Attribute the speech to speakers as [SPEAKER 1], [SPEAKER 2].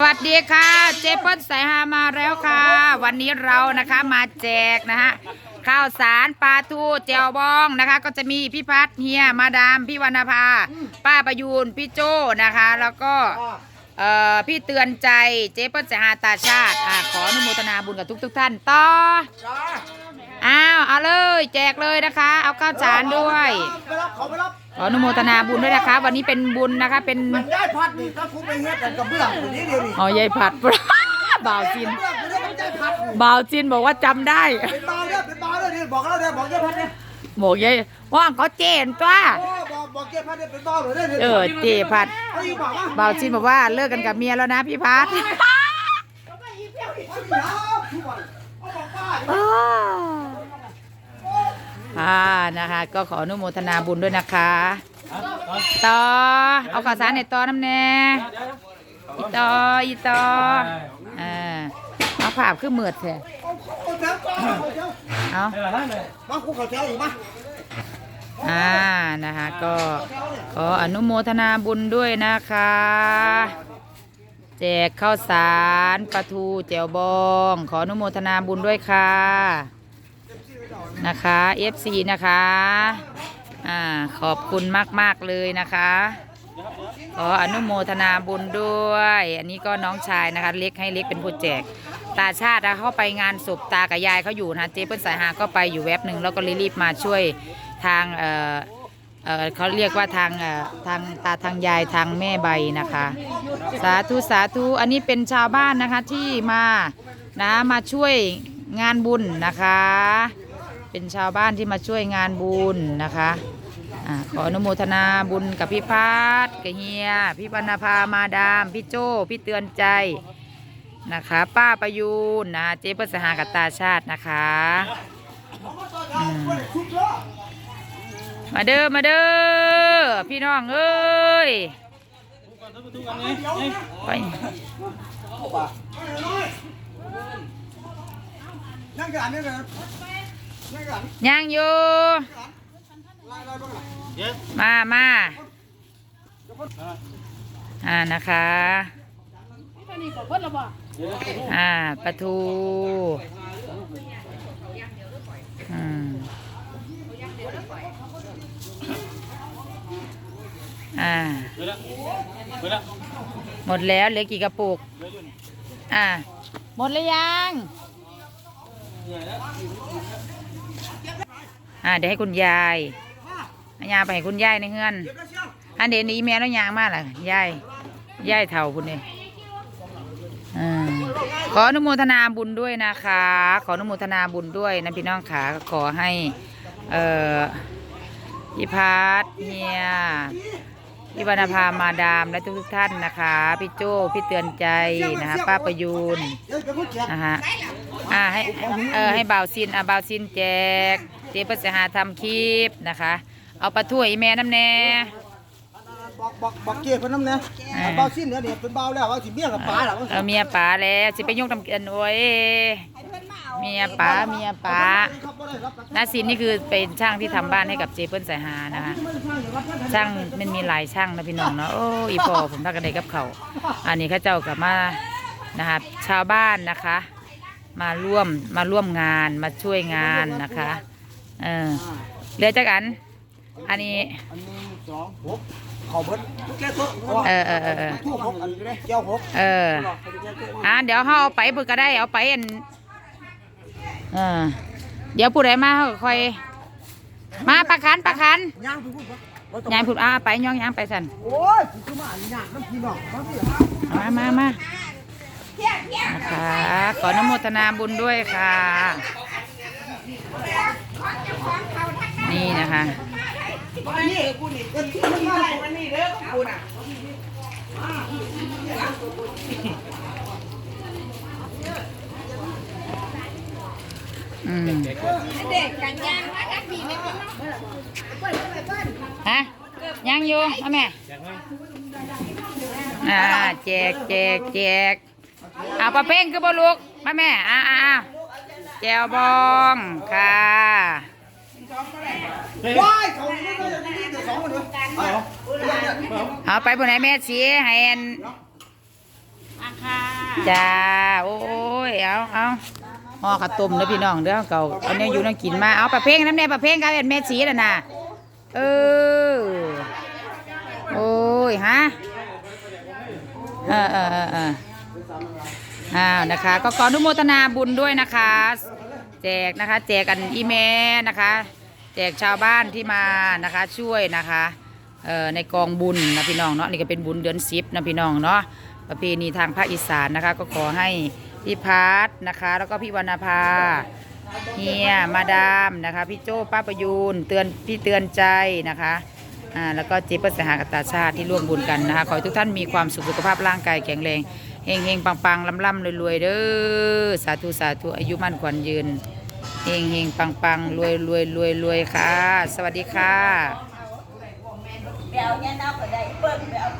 [SPEAKER 1] สวัสดีค่ะ เจเปิ้ลสายฮามาแล้วค่ะ วันนี้เรานะคะมาแจกนะฮะข้าวสารปลาทูเจียวบองนะคะ ก็จะมีพี่พัฒน์เฮียมาดามพี่วรรณภา ป้าประยูนพี่โจนะคะ แล้วก็เอ่อพี่เตือนใจเจเปิ้ลสายฮาตาชาติอะขออนุโมทนาบุญกับทุกๆท่านต่ออ้าวเอาเลย แจกเลยนะคะ เอาข้าวสารด้วย
[SPEAKER 2] ไปรับขาไปรับ
[SPEAKER 1] ออนุโมทนาบุญด้วยนะคะ วันนี้เป็นบุญนะคะ เป็น
[SPEAKER 2] มันได้พัดนี่ถ้าคุณไปเฮ็ดกันกับเบื้องตัวนี้เดียวนี่
[SPEAKER 1] อ๋อยายผัด บ่าวจิน
[SPEAKER 2] เบื้องตัวนี้มันได้พัดนี่
[SPEAKER 1] บ่าวจินบอกว่าจำได้
[SPEAKER 2] เป็นเบาเนี่ยเป็นเบาเนี่ยนี่บอกเราเนี่ยบอกเจ้าพัดเนี่ย
[SPEAKER 1] บอกยายว่างเขาเจนตัว
[SPEAKER 2] โอ้บอกบอกเจ้าพัดเนี่ยเป็นเบาเลยเนี่ย
[SPEAKER 1] เออเจผัด
[SPEAKER 2] เขาอยู่บอกว่า
[SPEAKER 1] บ่าวจินบอกว่าเลิกกันกับเมียแล้วนะพี่พัด
[SPEAKER 2] เขาอยู่แล้วทุกวันเขาบอกว่า
[SPEAKER 1] อ่านะคะ ก็ขออนุโมทนาบุญด้วยนะคะ ต่อเอาข่าวสารในต่อน้ำแน่อีต่ออีต่ออ่าเอาภาพขึ้นเหมือดแท้
[SPEAKER 2] เขาแถวก่อนเขาแถว
[SPEAKER 1] เอา
[SPEAKER 2] มาคุกเขาแถวอีกมา
[SPEAKER 1] อ่านะคะก็ขออนุโมทนาบุญด้วยนะคะ แจกข้าวสารปลาทูเจียวบอง ขออนุโมทนาบุญด้วยค่ะ นะคะ FC นะคะอ่าขอบคุณมาก ๆ เลยนะคะขออนุโมทนาบุญด้วย อันนี้ก็น้องชายนะคะ เล็กให้เล็กเป็นผู้แจก ตาชาตินะเขาไปงานศพตากับยายเขาอยู่นะเจ๊เปิ้ลสายหาก็ไปอยู่แวบหนึ่งแล้วก็รีบมาช่วยทางเอ่อเอ่อเขาเรียกว่าทางเอ่อทางตาทางยายทางแม่ใบนะคะ สาธุสาธุอันนี้เป็นชาวบ้านนะคะที่มานะมาช่วยงานบุญนะคะ เป็นชาวบ้านที่มาช่วยงานบุญนะคะอขออนุโมทนาบุญกับพี่พัดกับเฮีย พี่ปรรณภามาดาม พี่โจ้พี่เตือนใจนะคะ ป้าประยูนนะเจ๊เปิ้ลสหากับตาชาตินะคะอืมมาเด้อมาเด้อพี่น้องเอ้ยไป
[SPEAKER 2] นั่งกันนี่ยนะนั่งกัน
[SPEAKER 1] ยังอยู่ มามาอ่านะคะอ่าปลาทูอืมอ่าหมดแล้วเหลือกี่กระปุก อ่า หมดแล้วยัง อ่าเดี๋ยวให้คุณยายอายาไปให้คุณยายในเฮือน อันเดนี้แม่แล้วยางมากล่ะยายยายเท่าคุณเนี่ยอ่าขออนุโมทนาบุญด้วยนะคะ ขออนุโมทนาบุญด้วยนะพี่น้องขาขอให้ เอ่อพี่พัทเฮียพี่วรรณภามาดามและทุกๆท่านนะคะ พี่โจ้พี่เตือนใจนะคะป้าประยูนนะฮะ อ่าให้เออให้บ่าวซินอะบ่าวซินแจกเจ๊เปัสหาทำคลิปนะคะ เอาปลาถ้วยแม่น้ำแน่
[SPEAKER 2] บอกบอกบอกเกียร์คนน้ำเนี่ยเบาสิ้นเนี่ยเนี่ยเป็นเบาแล้วว่าสิเบี้ยกับปลาแล้ว
[SPEAKER 1] เอาเมียป๋าแล้วสิไปยกน้ำกันโอ้ยเมียป๋าเมียป๋านาซินนี่คือเป็นช่างที่ทำบ้านให้กับเจเปิ้ลสายหานะคะช่างมันมีหลายช่างนะพี่น้องเนาะโอ้อีพอผมพักกันได้กับเขาอันนี้เข้าเจ้ากลับมานะคะชาวบ้านนะคะ มาร่วมมาร่วมงานมาช่วยงานนะคะ เออเหลือจักอัน อันนี้
[SPEAKER 2] อันหนึ่งสองหกเข่าเบิดแก้ตัว
[SPEAKER 1] เออเออเออเออ
[SPEAKER 2] ทู่หกอันนี้เลยเจ้าหก
[SPEAKER 1] เออ อ่าเดี๋ยวเขาเอาไปเพื่อก็ได้เอาไปอันเออเดี๋ยวผู้ใดมาเขาก็ค่อย มาประคันประคัน
[SPEAKER 2] ย่างพูดปะ
[SPEAKER 1] ยายพูดอ่าไปย่องยางไปสัน
[SPEAKER 2] โอ้ยคือมาอันย่างน้ำพี่น้องมาพี่
[SPEAKER 1] มามามา นะคะ ขออนุโมทนาบุญด้วยค่ะ นี่นะคะ
[SPEAKER 2] อืม
[SPEAKER 1] ฮะยังอยู่เอแม่อ่าแจกแจกแจก เอาปลาเพ่งคือบลูกมาแม่อ่าอ่าอ่าแจวบองค่ะ
[SPEAKER 2] ว้ายเขานี่ก็จะนี่เดี๋ยวสองคนเดียว
[SPEAKER 1] เอาไปบนไหนแม่สีให้อัน
[SPEAKER 3] อาค่ะ
[SPEAKER 1] จ้าโอ้ยเอาเอาห่อข้าวต้มเด้อพี่น้องเด้อเก่าเอาเนี่ยอยู่นั่งกินมาเอาประเพ่งน้ำแน่ประเพ่งกับเป็นแม่ชีน่ะนะเออโอ้ยฮะเออเออเออเอ้าวนะคะ ก็ขออนุโมทนาบุญด้วยนะคะ แจกนะคะ แจกกันอีเมลนะคะ แจกชาวบ้านที่มานะคะช่วยนะคะเอ่อในกองบุญนะพี่น้องเนาะนี่ก็เป็นบุญเดือนสิบนะพี่น้องเนาะประเพณีทางภาคอีสานนะคะ ก็ขอให้พี่พัฒนะคะ แล้วก็พี่วรรณภาเฮียมาดามนะคะพี่โจ้ป้าประยูนเตือนพี่เตือนใจนะคะอ่าแล้วก็เจ๊ประสหากตาชาติที่ร่วมบุญกันนะคะขอให้ทุกท่านมีความสุขสุขภาพร่างกายแข็งแรง เฮงเฮงปังปังลำลำรวยๆเด้อสาธุสาธุอายุมั่นขวัญยืนเฮงเฮงปังปังรวยรวยรวยรวยค่ะ สวัสดีค่ะ
[SPEAKER 3] เดี๋ยวเนี่ยน้าก็ได้เปิ้ลไปเอา